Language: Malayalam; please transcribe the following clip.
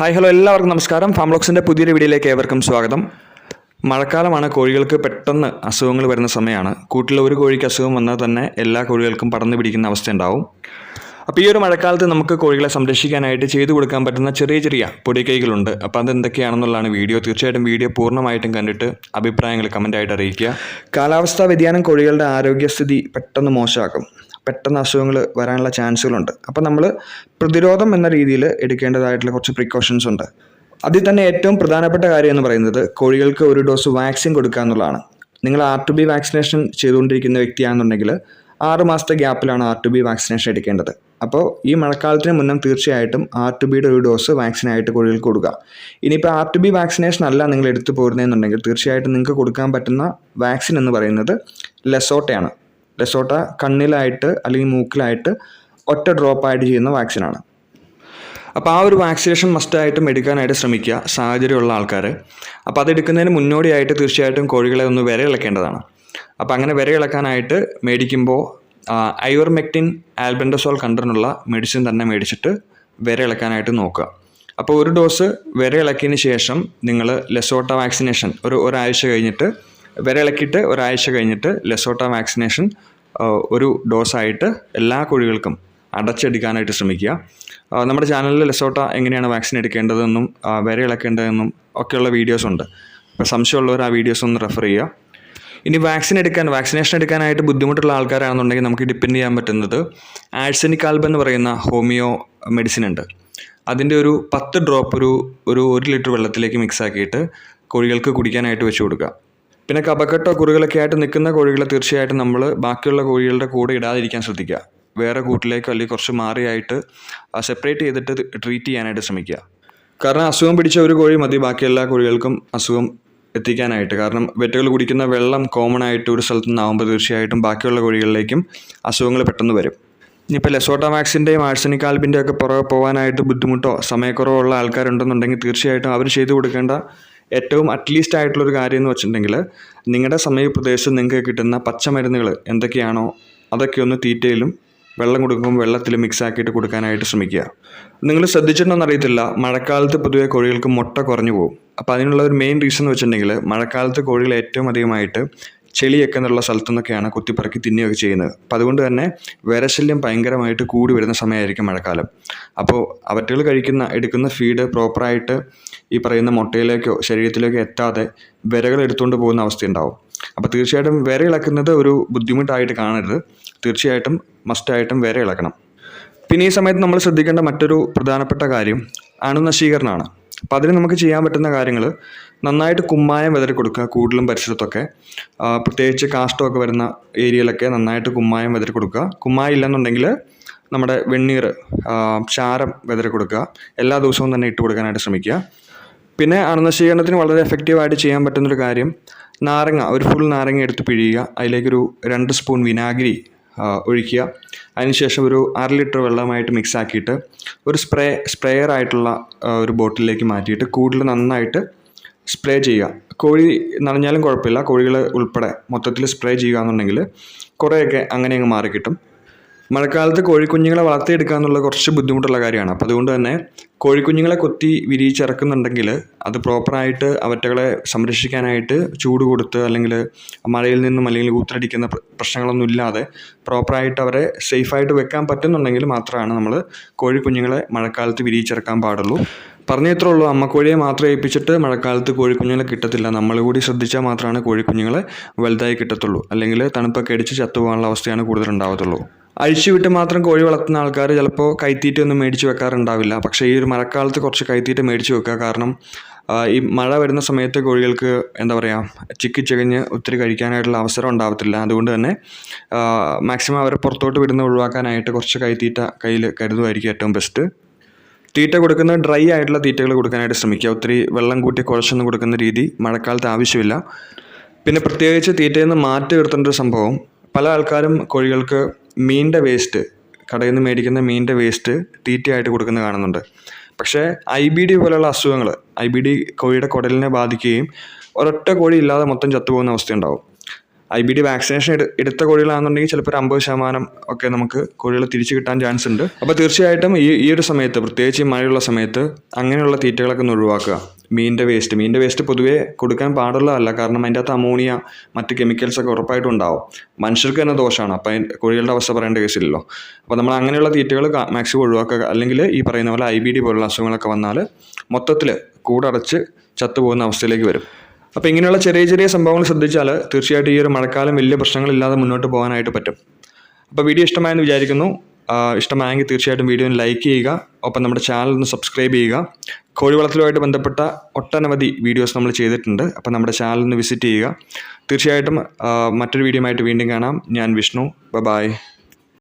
ഹായ് ഹലോ എല്ലാവർക്കും നമസ്കാരം. ഫാംലോക്സിന്റെ പുതിയൊരു വീഡിയോയിലേക്ക് ഏവർക്കും സ്വാഗതം. മഴക്കാലമാണ് കോഴികൾക്ക് പെട്ടെന്ന് അസുഖങ്ങൾ വരുന്ന സമയമാണ്. കൂട്ടിൽ ഒരു കോഴിക്ക് അസുഖം വന്നാൽ തന്നെ എല്ലാ കോഴികൾക്കും പടർന്നു പിടിക്കുന്ന അവസ്ഥ ഉണ്ടാവും. അപ്പോൾ ഈ ഒരു മഴക്കാലത്ത് നമുക്ക് കോഴികളെ സംരക്ഷിക്കാനായിട്ട് ചെയ്തു കൊടുക്കാൻ പറ്റുന്ന ചെറിയ ചെറിയ പൊടിക്കൈകളുണ്ട്. അപ്പോൾ അതെന്തൊക്കെയാണെന്നുള്ളതാണ് വീഡിയോ. തീർച്ചയായിട്ടും വീഡിയോ പൂർണമായിട്ടും കണ്ടിട്ട് അഭിപ്രായങ്ങൾ കമന്റായിട്ട് അറിയിക്കുക. കാലാവസ്ഥാ വ്യതിയാനം കോഴികളുടെ ആരോഗ്യസ്ഥിതി പെട്ടെന്ന് മോശമാക്കും. പെട്ടെന്ന് അസുഖങ്ങൾ വരാനുള്ള ചാൻസുകളുണ്ട്. അപ്പോൾ നമ്മൾ പ്രതിരോധം എന്ന രീതിയിൽ എടുക്കേണ്ടതായിട്ടുള്ള കുറച്ച് പ്രിക്കോഷൻസ് ഉണ്ട്. അതിൽ തന്നെ ഏറ്റവും പ്രധാനപ്പെട്ട കാര്യം എന്ന് പറയുന്നത് കോഴികൾക്ക് ഒരു ഡോസ് വാക്സിൻ കൊടുക്കുക എന്നുള്ളതാണ്. നിങ്ങൾ ആർ ടു ബി വാക്സിനേഷൻ ചെയ്തുകൊണ്ടിരിക്കുന്ന വ്യക്തിയാണെന്നുണ്ടെങ്കിൽ ആറ് മാസത്തെ ഗ്യാപ്പിലാണ് ആർ ടു ബി വാക്സിനേഷൻ എടുക്കേണ്ടത്. അപ്പോൾ ഈ മഴക്കാലത്തിന് മുന്നേ തീർച്ചയായിട്ടും ആർ ടു ബിയുടെ ഒരു ഡോസ് വാക്സിനായിട്ട് കോഴികൾക്ക് കൊടുക്കുക. ഇനിയിപ്പോൾ ആർ ടു ബി വാക്സിനേഷൻ അല്ല നിങ്ങൾ എടുത്തു പോരുന്നതെന്നുണ്ടെങ്കിൽ തീർച്ചയായിട്ടും നിങ്ങൾക്ക് കൊടുക്കാൻ പറ്റുന്ന വാക്സിൻ എന്ന് പറയുന്നത് ലെസോട്ടയാണ് ലെസോട്ട കണ്ണിലായിട്ട് അല്ലെങ്കിൽ മൂക്കിലായിട്ട് ഒറ്റ ഡ്രോപ്പ് ആയിട്ട് ചെയ്യുന്ന വാക്സിനാണ് അപ്പോൾ ആ ഒരു വാക്സിനേഷൻ മസ്റ്റായിട്ടും എടുക്കാനായിട്ട് ശ്രമിക്കുക സാഹചര്യമുള്ള ആൾക്കാർ അപ്പോൾ അതെടുക്കുന്നതിന് മുന്നോടിയായിട്ട് തീർച്ചയായിട്ടും കോഴികളെ ഒന്ന് വിര ഇളക്കേണ്ടതാണ്. അപ്പോൾ അങ്ങനെ വിര ഇളക്കാനായിട്ട് മേടിക്കുമ്പോൾ ഐവർമെക്റ്റിൻ ആൽബൻഡസോൾ കണ്ടറിനുള്ള മെഡിസിൻ തന്നെ മേടിച്ചിട്ട് വിര ഇളക്കാനായിട്ട് നോക്കുക. അപ്പോൾ ഒരു ഡോസ് വിര ഇളക്കിയതിന് ശേഷം നിങ്ങൾ ലെസോട്ട വാക്സിനേഷൻ ഒരു ഒരാഴ്ച കഴിഞ്ഞിട്ട് വിര ഇളക്കിയിട്ട് ഒരാഴ്ച കഴിഞ്ഞിട്ട് ലെസോട്ട വാക്സിനേഷൻ ഒരു ഡോസായിട്ട് എല്ലാ കോഴികൾക്കും അടച്ചെടുക്കാനായിട്ട് ശ്രമിക്കുക. നമ്മുടെ ചാനലിൽ ലെസോട്ട എങ്ങനെയാണ് വാക്സിൻ എടുക്കേണ്ടതെന്നും വരെ ഇളക്കേണ്ടതെന്നും ഒക്കെയുള്ള വീഡിയോസ് ഉണ്ട്. അപ്പോൾ സംശയമുള്ളവർ ആ വീഡിയോസ് ഒന്ന് റെഫർ ചെയ്യുക. ഇനി വാക്സിൻ എടുക്കാൻ വാക്സിനേഷൻ എടുക്കാനായിട്ട് ബുദ്ധിമുട്ടുള്ള ആൾക്കാരാണെന്നുണ്ടെങ്കിൽ നമുക്ക് ഡിപ്പെൻഡ് ചെയ്യാൻ പറ്റുന്നത് ആഴ്സനിക്കാൽബ് എന്ന് പറയുന്ന ഹോമിയോ മെഡിസിൻ ഉണ്ട്. അതിന്റെ ഒരു പത്ത് ഡ്രോപ്പ് ഒരു ഒരു ഒരു ലിറ്റർ വെള്ളത്തിലേക്ക് മിക്സ് ആക്കിയിട്ട് കോഴികൾക്ക് കുടിക്കാനായിട്ട് വെച്ച് കൊടുക്കുക. പിന്നെ കപക്കെട്ടോ കുറുകളൊക്കെ ആയിട്ട് നിൽക്കുന്ന കോഴികളെ തീർച്ചയായിട്ടും നമ്മൾ ബാക്കിയുള്ള കോഴികളുടെ കൂടെ ഇടാതിരിക്കാൻ ശ്രദ്ധിക്കുക. വേറെ കൂട്ടിലേക്കോ അല്ലെങ്കിൽ കുറച്ച് മാറിയായിട്ട് സെപ്പറേറ്റ് ചെയ്തിട്ട് ട്രീറ്റ് ചെയ്യാനായിട്ട് ശ്രമിക്കുക. കാരണം അസുഖം പിടിച്ച ഒരു കോഴി മതി ബാക്കി എല്ലാ കോഴികൾക്കും അസുഖം എത്തിക്കാനായിട്ട്. കാരണം വെറ്റുകൾ കുടിക്കുന്ന വെള്ളം കോമൺ ആയിട്ട് ഒരു സ്ഥലത്ത് നിന്നാകുമ്പോൾ തീർച്ചയായിട്ടും ബാക്കിയുള്ള കോഴികളിലേക്കും അസുഖങ്ങൾ പെട്ടെന്ന് വരും. ഇനിയിപ്പോൾ ലെസോട്ട വാക്സിന്റെയും ആഴ്സനിക് ആൽബിന്റെയും ഒക്കെ പുറകെ പോകാനായിട്ട് ബുദ്ധിമുട്ടോ സമയക്കുറവുള്ള ആൾക്കാരുണ്ടെന്നുണ്ടെങ്കിൽ തീർച്ചയായിട്ടും അവർ ചെയ്തു കൊടുക്കേണ്ട ഏറ്റവും അറ്റ്ലീസ്റ്റ് ആയിട്ടുള്ളൊരു കാര്യം എന്ന് വെച്ചിട്ടുണ്ടെങ്കിൽ നിങ്ങളുടെ സമീപപ്രദേശത്ത് നിങ്ങൾക്ക് കിട്ടുന്ന പച്ചമരുന്നുകൾ എന്തൊക്കെയാണോ അതൊക്കെ ഒന്ന് തീറ്റയിലും വെള്ളം കൊടുക്കുമ്പോൾ വെള്ളത്തിൽ മിക്സ് ആക്കിയിട്ട് കൊടുക്കാനായിട്ട് ശ്രമിക്കുക. നിങ്ങൾ ശ്രദ്ധിച്ചിട്ടുണ്ടോ അറിയത്തില്ല. മഴക്കാലത്ത് പൊതുവെ കോഴികൾക്ക് മുട്ട കുറഞ്ഞു പോകും. അപ്പോൾ അതിനുള്ള ഒരു മെയിൻ റീസൺ എന്ന് വെച്ചിട്ടുണ്ടെങ്കിൽ മഴക്കാലത്ത് കോഴികൾ ഏറ്റവും അധികമായിട്ട് ചെളിയൊക്കെ എന്നുള്ള സ്ഥലത്തു നിന്നൊക്കെയാണ് കുത്തിപ്പറക്കി തിന്നുകയൊക്കെ ചെയ്യുന്നത്. അപ്പോൾ അതുകൊണ്ട് തന്നെ വിരശല്യം ഭയങ്കരമായിട്ട് കൂടി വരുന്ന സമയമായിരിക്കും മഴക്കാലം. അപ്പോൾ അവറ്റകൾ കഴിക്കുന്ന എടുക്കുന്ന ഫീഡ് പ്രോപ്പറായിട്ട് ഈ പറയുന്ന മുട്ടയിലേക്കോ ശരീരത്തിലേക്കോ എത്താതെ വിരകൾ എടുത്തുകൊണ്ട് പോകുന്ന അവസ്ഥയുണ്ടാവും അപ്പോൾ തീർച്ചയായിട്ടും വിര ഇളക്കുന്നത് ഒരു ബുദ്ധിമുട്ടായിട്ട് കാണരുത്. തീർച്ചയായിട്ടും മസ്റ്റായിട്ടും വിര ഇളക്കണം. പിന്നെ ഈ സമയത്ത് നമ്മൾ ശ്രദ്ധിക്കേണ്ട മറ്റൊരു പ്രധാനപ്പെട്ട കാര്യം അണുനശീകരണമാണ്. അപ്പോൾ അതിന് നമുക്ക് ചെയ്യാൻ പറ്റുന്ന കാര്യങ്ങൾ നന്നായിട്ട് കുമ്മായം വിതറി കൊടുക്കുക കൂടുതലും പരിസരത്തൊക്കെ. പ്രത്യേകിച്ച് കാഷ്ടമൊക്കെ വരുന്ന ഏരിയയിലൊക്കെ നന്നായിട്ട് കുമ്മായം വിതറി കൊടുക്കുക. കുമ്മായം ഇല്ലെന്നുണ്ടെങ്കിൽ നമ്മുടെ വെണ്ണീർ ചാരം വിതറി കൊടുക്കുക. എല്ലാ ദിവസവും തന്നെ ഇട്ട് കൊടുക്കാനായിട്ട് ശ്രമിക്കുക. പിന്നെ അണുനശീകരണത്തിന് വളരെ എഫക്റ്റീവായിട്ട് ചെയ്യാൻ പറ്റുന്നൊരു കാര്യം നാരങ്ങ ഒരു ഫുൾ നാരങ്ങ എടുത്ത് പിഴിയുക. അതിലേക്കൊരു രണ്ട് സ്പൂൺ വിനാഗിരി ഒഴിക്കുക. അതിനുശേഷം ഒരു അര ലിറ്റർ വെള്ളമായിട്ട് മിക്സ് ആക്കിയിട്ട് ഒരു സ്പ്രേ സ്പ്രേയർ ആയിട്ടുള്ള ഒരു ബോട്ടിലേക്ക് മാറ്റിയിട്ട് കൂടുതൽ നന്നായിട്ട് സ്പ്രേ ചെയ്യുക. കോഴി നനഞ്ഞാലും കുഴപ്പമില്ല. കോഴികൾ ഉൾപ്പെടെ മൊത്തത്തിൽ സ്പ്രേ ചെയ്യുക എന്നുണ്ടെങ്കിൽ കുറേയൊക്കെ അങ്ങനെ അങ്ങ് മാറി കിട്ടും മഴക്കാലത്ത് കോഴിക്കുഞ്ഞുങ്ങളെ വളർത്തിയെടുക്കുക എന്നുള്ളത് കുറച്ച് ബുദ്ധിമുട്ടുള്ള കാര്യമാണ്. അപ്പോൾ അതുകൊണ്ട് തന്നെ കോഴിക്കുഞ്ഞുങ്ങളെ കൊത്തി വിരിയിച്ചിറക്കുന്നുണ്ടെങ്കിൽ അത് പ്രോപ്പറായിട്ട് അവറ്റകളെ സംരക്ഷിക്കാനായിട്ട് ചൂട് കൊടുത്ത് അല്ലെങ്കിൽ മഴയിൽ നിന്നും അല്ലെങ്കിൽ ഊത്രടിക്കുന്ന പ്ര- പ്രശ്നങ്ങളൊന്നും ഇല്ലാതെ പ്രോപ്പറായിട്ട് അവരെ സേഫായിട്ട് വെക്കാൻ പറ്റുന്നുണ്ടെങ്കിൽ മാത്രമാണ് നമ്മൾ കോഴിക്കുഞ്ഞുങ്ങളെ മഴക്കാലത്ത് വിരിയിച്ചിറക്കാൻ പാടുള്ളൂ. പറഞ്ഞത്രേ ഉള്ളൂ അമ്മക്കോഴിയെ മാത്രം ഏൽപ്പിച്ചിട്ട് മഴക്കാലത്ത് കോഴിക്കുഞ്ഞുങ്ങളെ കിട്ടത്തില്ല. നമ്മൾ കൂടി ശ്രദ്ധിച്ചാൽ മാത്രമാണ് കോഴിക്കുഞ്ഞുങ്ങളെ വലുതായി കിട്ടത്തുള്ളൂ. അല്ലെങ്കിൽ തണുപ്പൊക്കെ അടിച്ച് ചത്തുപോകാനുള്ള അവസ്ഥയാണ് കൂടുതൽ ഉണ്ടാവത്തുള്ളൂ. അഴിച്ചുവിട്ട് മാത്രം കോഴി വളർത്തുന്ന ആൾക്കാർ ചിലപ്പോൾ കൈത്തീറ്റ ഒന്നും മേടിച്ച് വെക്കാറുണ്ടാവില്ല. പക്ഷേ ഈ ഒരു മഴക്കാലത്ത് കുറച്ച് കൈത്തീറ്റ മേടിച്ച് വെക്കുക കാരണം ഈ മഴ വരുന്ന സമയത്ത് കോഴികൾക്ക് എന്താ പറയുക ചിക്കി ചികഞ്ഞ് ഒത്തിരി കഴിക്കാനായിട്ടുള്ള അവസരം ഉണ്ടാവത്തില്ല. അതുകൊണ്ട് തന്നെ മാക്സിമം അവരെ പുറത്തോട്ട് വിടുന്ന ഒഴിവാക്കാനായിട്ട് കുറച്ച് കൈത്തീറ്റ കയ്യിൽ കരുതുമായിരിക്കും ഏറ്റവും ബെസ്റ്റ്. തീറ്റ കൊടുക്കുന്ന ഡ്രൈ ആയിട്ടുള്ള തീറ്റകൾ കൊടുക്കാനായിട്ട് ശ്രമിക്കുക. ഒത്തിരി വെള്ളം കൂട്ടി കുഴച്ചൊന്നും കൊടുക്കുന്ന രീതി മഴക്കാലത്ത് ആവശ്യമില്ല. പിന്നെ പ്രത്യേകിച്ച് തീറ്റയിൽ നിന്ന് മാറ്റി നിർത്തേണ്ട ഒരു സംഭവം പല ആൾക്കാരും കോഴികൾക്ക് മീനിന്റെ വേസ്റ്റ് കടയിൽ നിന്ന് മേടിക്കുന്ന മീനിന്റെ വേസ്റ്റ് തീറ്റയായിട്ട് കൊടുക്കുന്നത് കാണുന്നുണ്ട്. പക്ഷേ ഐ ബി ഡി പോലെയുള്ള അസുഖങ്ങൾ ഐ ബി ഡി കോഴിയുടെ കുടലിനെ ബാധിക്കുകയും ഒരൊറ്റ കോഴി ഇല്ലാതെ മൊത്തം ചത്തുപോകുന്ന അവസ്ഥയുണ്ടാവും. ഐ ബി ഡി വാക്സിനേഷൻ എടു എടുത്ത കോഴികളാണെന്നുണ്ടെങ്കിൽ ചിലപ്പോൾ ഒരു അമ്പത് ശതമാനം ഒക്കെ നമുക്ക് കോഴികൾ തിരിച്ചു കിട്ടാൻ ചാൻസ് ഉണ്ട്. അപ്പോൾ തീർച്ചയായിട്ടും ഈ ഈ ഒരു സമയത്ത് പ്രത്യേകിച്ച് ഈ മഴയുള്ള സമയത്ത് അങ്ങനെയുള്ള തീറ്റകളൊക്കെ ഒന്ന് ഒഴിവാക്കുക. മീനിന്റെ വേസ്റ്റ് മീനിന്റെ വേസ്റ്റ് പൊതുവേ കൊടുക്കാൻ പാടുള്ളതല്ല. കാരണം അതിന്റെ അകത്ത് അമോണിയ മറ്റ് കെമിക്കൽസ് ഒക്കെ ഉറപ്പായിട്ടും ഉണ്ടാവും. മനുഷ്യർക്ക് തന്നെ ദോഷമാണ്. അതിന്റെ കോഴികളുടെ അവസ്ഥ പറയേണ്ട കേസില്ലല്ലോ. അപ്പോൾ നമ്മൾ അങ്ങനെയുള്ള തീറ്റകൾ മാക്സിമം ഒഴിവാക്കുക. അല്ലെങ്കിൽ ഈ പറയുന്ന പോലെ ഐ ബി ഡി പോലുള്ള അസുഖങ്ങളൊക്കെ വന്നാൽ മൊത്തത്തിൽ കൂടടച്ച് ചത്തുപോകുന്ന അവസ്ഥയിലേക്ക് വരും. അപ്പോൾ ഇങ്ങനെയുള്ള ചെറിയ ചെറിയ സംഭവങ്ങൾ ശ്രദ്ധിച്ചാൽ തീർച്ചയായിട്ടും ഈ ഒരു മഴക്കാലം വലിയ പ്രശ്നങ്ങളില്ലാതെ മുന്നോട്ട് പോകാനായിട്ട് പറ്റും. അപ്പോൾ വീഡിയോ ഇഷ്ടമായെന്ന് വിചാരിക്കുന്നു. ഇഷ്ടമായെങ്കിൽ തീർച്ചയായിട്ടും വീഡിയോ ലൈക്ക് ചെയ്യുക. ഒപ്പം നമ്മുടെ ചാനൽ ഒന്ന് സബ്സ്ക്രൈബ് ചെയ്യുക. കോഴിവളത്തിലുമായിട്ട് ബന്ധപ്പെട്ട ഒട്ടനവധി വീഡിയോസ് നമ്മൾ ചെയ്തിട്ടുണ്ട്. അപ്പോൾ നമ്മുടെ ചാനൽ ഒന്ന് വിസിറ്റ് ചെയ്യുക. തീർച്ചയായിട്ടും മറ്റൊരു വീഡിയോ ആയിട്ട് വീണ്ടും കാണാം. ഞാൻ വിഷ്ണു. ബ ബായ്